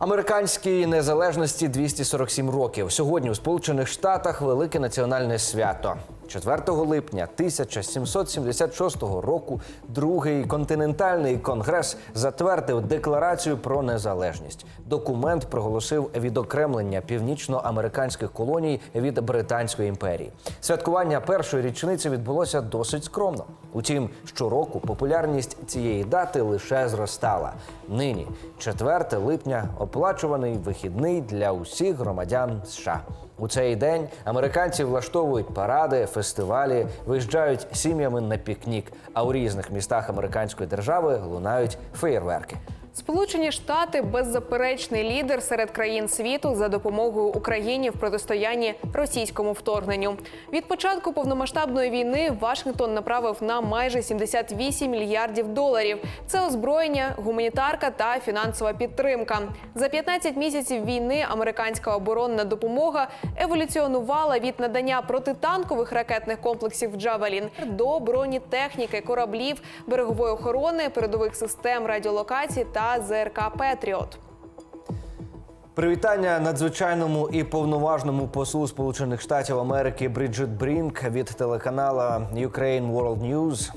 Американській незалежності 247 років. Сьогодні у Сполучених Штатах велике національне свято. 4 липня 1776 року другий континентальний конгрес затвердив декларацію про незалежність. Документ проголосив відокремлення північноамериканських колоній від Британської імперії. Святкування першої річниці відбулося досить скромно. Утім, щороку популярність цієї дати лише зростала. Нині, 4 липня, оплачуваний вихідний для усіх громадян США. У цей день американці влаштовують паради, фестивалі, виїжджають сім'ями на пікнік. А у різних містах американської держави лунають феєрверки. Сполучені Штати беззаперечний лідер серед країн світу за допомогою Україні в протистоянні російському вторгненню. Від початку повномасштабної війни Вашингтон направив на майже 78 мільярдів доларів. Це озброєння, гуманітарка та фінансова підтримка. За 15 місяців війни американська оборонна допомога еволюціонувала від надання протитанкових ракетних комплексів Джавелін до бронетехніки, кораблів, берегової охорони, передових систем радіолокації та ЗРК Петріот. Привітання надзвичайному і повноважному послу Сполучених Штатів Америки Бріджит Брінк від телеканала Ukraine World News.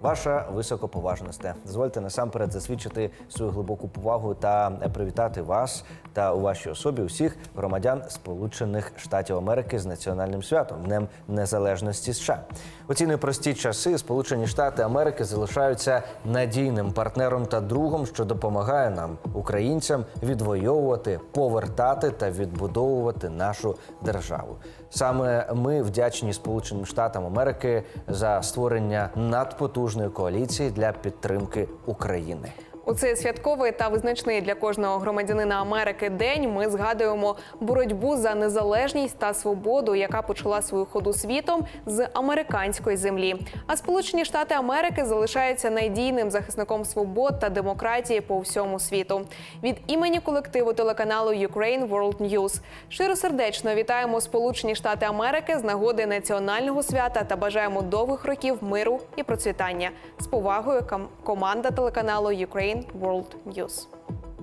Ваша високоповажносте. Дозвольте насамперед засвідчити свою глибоку повагу та привітати вас та у вашій особі усіх громадян Сполучених Штатів Америки з національним святом Днем Незалежності США. У ці непрості часи Сполучені Штати Америки залишаються надійним партнером та другом, що допомагає нам, українцям, відвоювати, повертати та відбудовувати нашу державу. Саме ми вдячні Сполученим Штатам Америки за створення надпотужної коаліції для підтримки України. У цей святковий та визначний для кожного громадянина Америки день ми згадуємо боротьбу за незалежність та свободу, яка почала свою ходу світом з американської землі. А Сполучені Штати Америки залишаються надійним захисником свобод та демократії по всьому світу. Від імені колективу телеканалу Ukraine World News щиросердечно вітаємо Сполучені Штати Америки з нагоди національного свята та бажаємо довгих років миру і процвітання. З повагою ком- команда телеканалу Ukraine World News.